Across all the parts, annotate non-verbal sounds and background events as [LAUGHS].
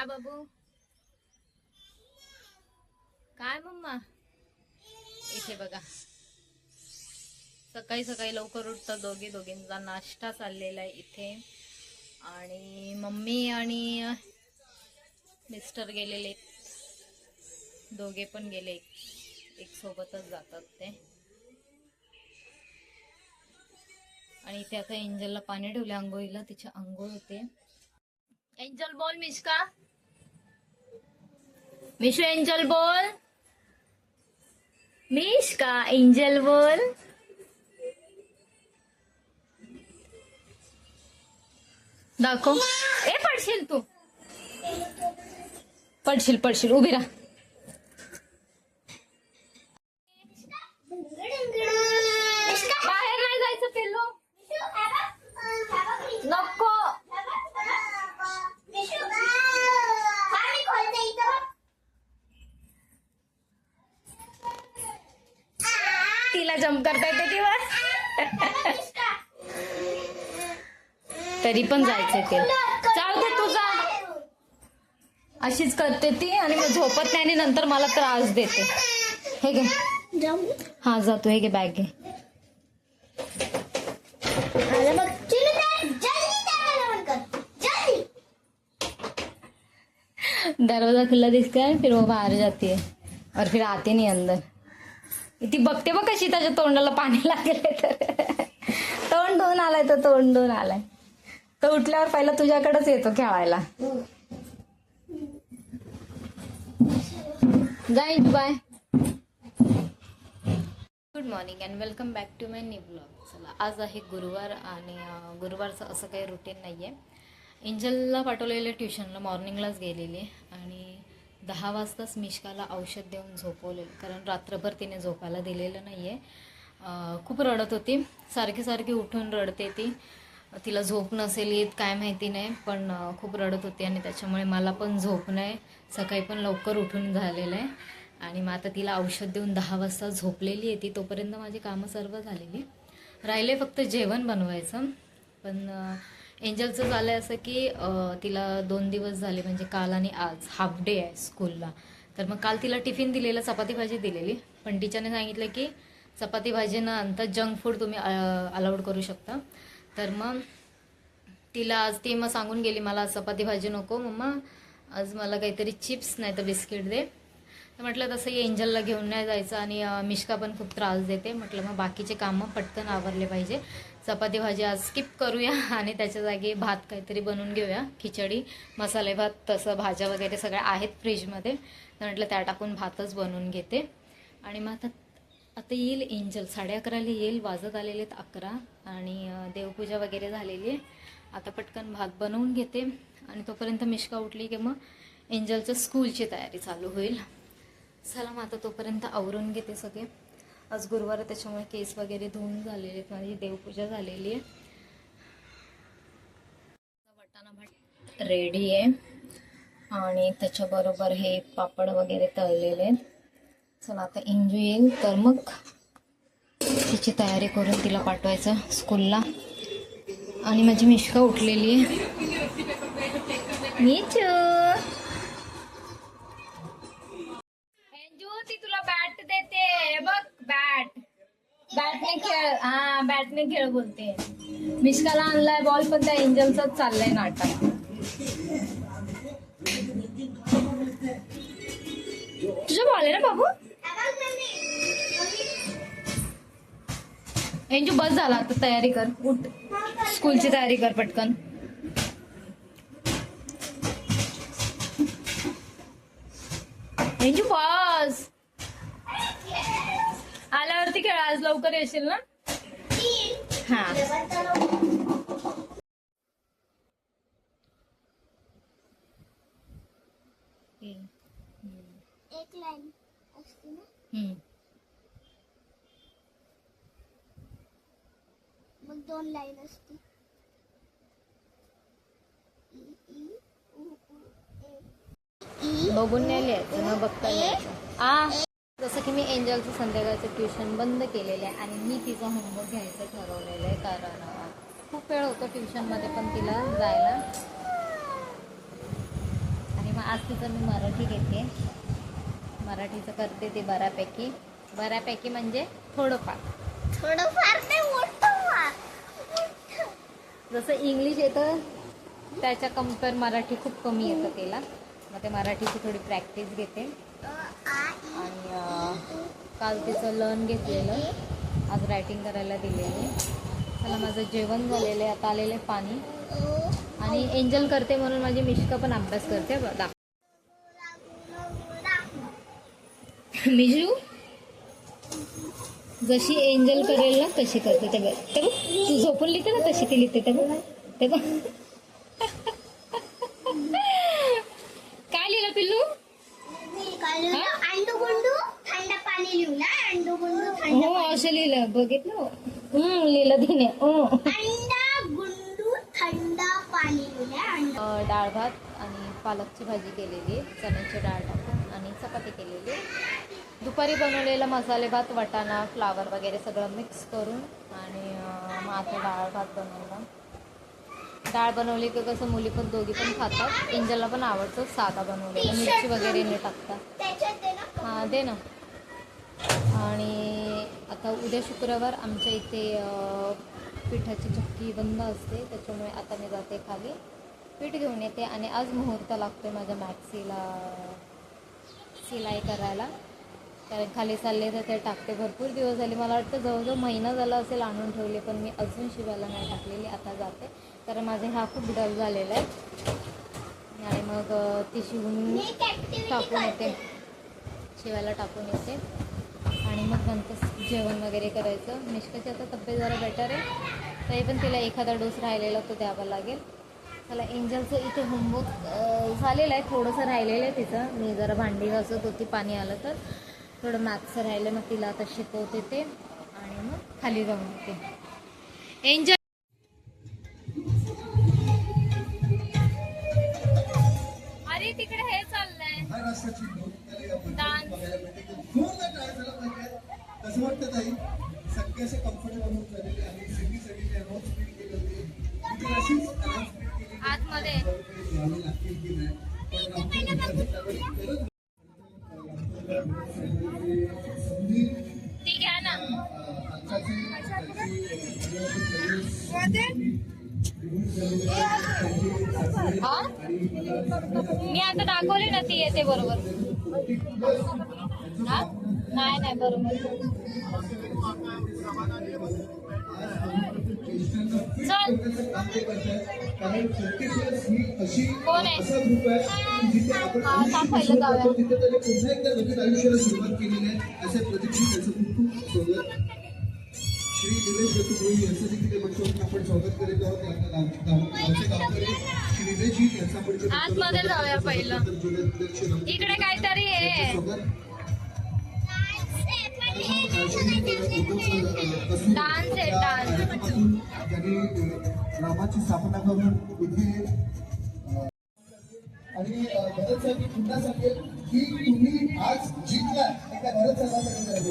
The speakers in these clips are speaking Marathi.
काय बाबू? काय मम्मा? इथे बघा. सकाळी सकाळी लवकर उठतात दोघे दोघींचा नाश्ता चाललेला आहे इथे. आणि मम्मी आणि मिस्टर गेलेले. दोघे पण गेले. एक सोबतच जातात ते. आणि इथे आता एंजलला पाणी ठेवले. आंघोळीला. तिच्या आंघोळ होते. एंजल बोल मिश्का. मिशू एंजल बोल मिश्का एंजल बोल दाखव ए पडशील तू। पडशील पडशील उभी राहा। तरी पण जायचं ते. दे तुझा अशीच करते ती आणि मग झोपत नाही आणि नंतर मला त्रास देते. हे घे. हा जातो हे घे बॅग घे. दरवाजा खुला दिसता है फिर वो बाहर जाती है और फिर आती नहीं अंदर. ती बघते बघ कशी त्याच्या तोंडाला पाणी लागले तर. तोंड धुवून आलाय तो तोंड धुवून आलाय. तो उठल्यावर पहिला तुझ्याकडेच येतो खेळायला. जाईल bye. Good morning and welcome back to my new blog चला आज आहे गुरुवार आणि गुरुवारचं असं काही रुटीन नाही आहे एंजलला पाठवलेलं ट्युशनला मॉर्निंगलाच गेलेली. दहा वाजताच मिश्काला औषध देऊन झोपवलेलं कारण रात्रभर तिने झोपायला दिलेलं नाही आहे खूप रडत होती. सारखी सारखी उठून रडते ती. तिला झोप नसेल येत काय माहिती नाही पण खूप रडत होती आणि त्याच्यामुळे मला पण झोप नाही. सकाळी पण लवकर उठून झालेलं आहे. आणि मग आता तिला औषध देऊन दहा वाजता झोपलेली आहे ती. तोपर्यंत माझी कामं सर्व झालेली. राहिले फक्त जेवण बनवायचं. पण एंजलचं झालं असं की तिला दोन दिवस झाले म्हणजे काल आणि आज हाफ डे आहे स्कूलला तर मग काल तिला टिफिन दिलेला चपाती भाजी दिलेली. पण टीचरने सांगितलं की चपाती भाजी न आणता जंक फूड तुम्ही अलाउड करू शकता. तर मग तिला आज ती मग सांगून गेली मला चपाती भाजी नको मम्मा. आज मला काहीतरी चिप्स नाही तर बिस्किट दे. तर म्हटलं तसं एंजलला घेऊन नाही जायचं आणि मिश्का पण खूप त्रास देते. म्हटलं मग बाकीचे कामं पटकन आवरले पाहिजे. चपाती भाजी आज स्किप करूया [LAUGHS] आणि त्याच्या जागी भात काहीतरी बनवून घेऊया. खिचडी मसाले भात तसं भाज्या वगैरे सगळ्या आहेत फ्रीजमध्ये. तर म्हटलं त्या टाकून भातच बनवून घेते. आणि मग आता आता येईल एंजल साडे अकराला येईल वाजत आलेले आहेत अकरा आणि देवपूजा वगैरे झालेली आहे. आता पटकन भात बनवून घेते. आणि तोपर्यंत मिश्का उठली की मग एंजलच्या स्कूलची तयारी चालू होईल. चला मग आता तोपर्यंत आवरून घेते सगळे. आज गुरुवार आहे, त्याच्यामुळे केस वगैरे धुवून झालेले आहेत माझी देवपूजा झालेली आहे. वटाणा भात रेडी आहे. आणि त्याच्याबरोबर हे पापड वगैरे तळलेले आहेत. चला आता इंजू येईल तर मग तिची तयारी करून तिला पाठवायचं स्कूलला आणि माझी मिश्का उठलेली आहे. मीच हा खेळ बोलते. मिश्काला आणलाय बॉल पण त्या एंजलचाच चाललंय नाटक. तुझं बॉल आहे ना बाबू? एंजू बस झाला आता तयारी कर. उठ. स्कूलची तयारी कर पटकन. एंजू बस. आल्यावरती खेळ आज लवकर येशील ना? हा. एक लाईन असते ना? हम्म. मग दोन लाईन असते. बघून नाही लिहायचं न बघता लिहायचं. आ. जसं की मी एंजलचं संध्याकाळचं ट्युशन बंद केलेलं आहे आणि मी तिचा होमवर्क घ्यायचं ठरवलेलं आहे कारण खूप वेळ होतो ट्युशनमध्ये पण तिला जायला. आणि मग आज तिचं मी मराठी घेते. मराठीचं करते ते बऱ्यापैकी. बऱ्यापैकी म्हणजे थोडंफार. थोडंफार मोठं. जसं इंग्लिश येतं त्याच्या कंपेअर मराठी खूप कमी येतं तिला. मग ते मराठीची थोडी प्रॅक्टिस घेते. काल तिचं लर्न घेतलेलं. आज रायटिंग करायला दिलेली. चला माझं जेवण झालेलं आहे. आता आलेलं आहे पाणी. आणि एंजल करते म्हणून माझी मिश्का पण अभ्यास करते. बघा मिजू? जशी एंजल करेल ना तशी करते. ते बघ. ते बघ तू झोपून लिहिते ना तशी ती लिहिते. ते बघ. ते बघ. काय लिहिलं पिल्लू? मी लिहिलं? अंडू गुंडू थंड हो असं लिहिलं. बघितलं? हम्म लिहिलं तिने. हं. अंडा गुंडू थंड पाणी लिहिलं अंड. अ, डाळ भात आणि पालकची भाजी केलेली चण्याची डाळ टाकून आणि चपाती केलेली. दुपारी बनवलेला मसाले भात वाटाणा फ्लावर वगैरे सगळं मिक्स करून आणि अ, मग आता डाळ भात बनवला डाळ बनवली की कसं मुली पण दोघी पण खातात. इंजलला पण आवडतं साधा बनवलेला. मिरची वगैरे नाही टाकतात त्याच्यात ते ना. हां दे ना. आणि आता उद्या शुक्रवार आमच्या इथे पिठाची चक्की बंद असते त्याच्यामुळे आता मी जाते खाली. पीठ घेऊन येते आणि आज मुहूर्त लागतो माझ्या मॅक्सीला सिलाई करायला. कारण खाली चालले तर ते टाकते भरपूर दिवस झाले. मला वाटतं जवळजवळ महिना झाला असेल आणून ठेवले पण मी अजून शिवायला नाही टाकलेली. आता जाते. कारण माझे हा खूप डल झालेला आहे. आणि मग ती शिवून टाकून येते. शिवायला टाकून येते. आणि मग नंतर जेवण वगैरे करायचं. निष्काची आता तब्येत जरा बेटर आहे. तरी पण तिला एखादा डोस राहिलेला तो द्यावा लागेल. त्याला एंजलचं इथे होमवर्क झालेलं आहे. थोडंसं राहिलेलं आहे तिचं. मी जरा भांडी घासत होती पाणी आलं तर. थोडं मॅथ्सचं राहिलं मग तिला आता शिकवते ते. आणि मग खाली जाऊन येते. एंजल सगळे असे कम्फर्टेबल होत झालेले आणि सगळी सगळी अनाउन्स स्पीड केली होती तिथे अशीच अनाउन्स स्पीड केली की आतमध्ये. गावाकडे यावे लागतील की नाही? पण आमच्या विद्यार्थ्यांवर खरंच संधी ती घ्या ना. हा? मी आता दाखवली ना ती येते बरोबर. नाही नाही बरोबर. चल कोण आहे? जाऊया. आयुष्याला सुरुवात केलेली आहे प्रतीक्षित त्याचं खूप खूप स्वागत श्री यांचं देखील मंचावरून आपण स्वागत करीत आहोत गावचे गावकरी श्री आपण आतमध्ये जाऊया पहिलं. इकडे काहीतरी आहे डान्स आहे, डान्स. रामाची स्थापना करून इथे आणि भरत साहेब पुन्हा सांगेल की तुम्ही आज जिंकला एका भरत साहेबांसाठी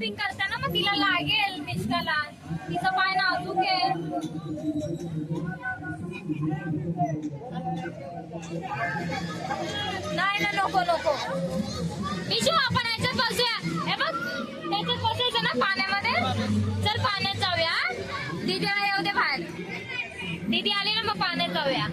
जम्पिंग करते ना मग तिला लागेल मिस्काला तिचं पाय नाजूक आहे. नाही ना नको नको. विशू आपण याच्यात बसूया. हे बघ त्याच्यात बसायचं ना पाण्यामध्ये. चल पाण्यात जाऊया दिदी येऊ होते बाहेर. दीदी आली ना मग पाण्यात जाऊया.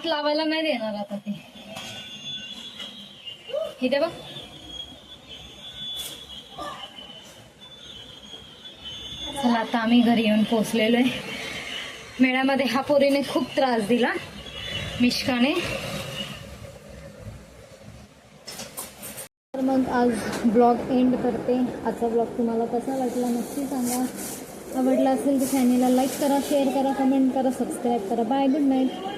हात लावायला नाही देणार आता ते. इथे बघ. चला आता आम्ही घरी येऊन पोचलेलो आहे मेळ्यामध्ये हा पोरीने खूप त्रास दिला मिश्काने तर मग आज ब्लॉग एंड करते. आजचा ब्लॉग तुम्हाला कसा वाटला नक्की सांगा. आवडला असेल तर चॅनेलला लाईक करा शेअर करा कमेंट करा सबस्क्राईब करा. Bye good night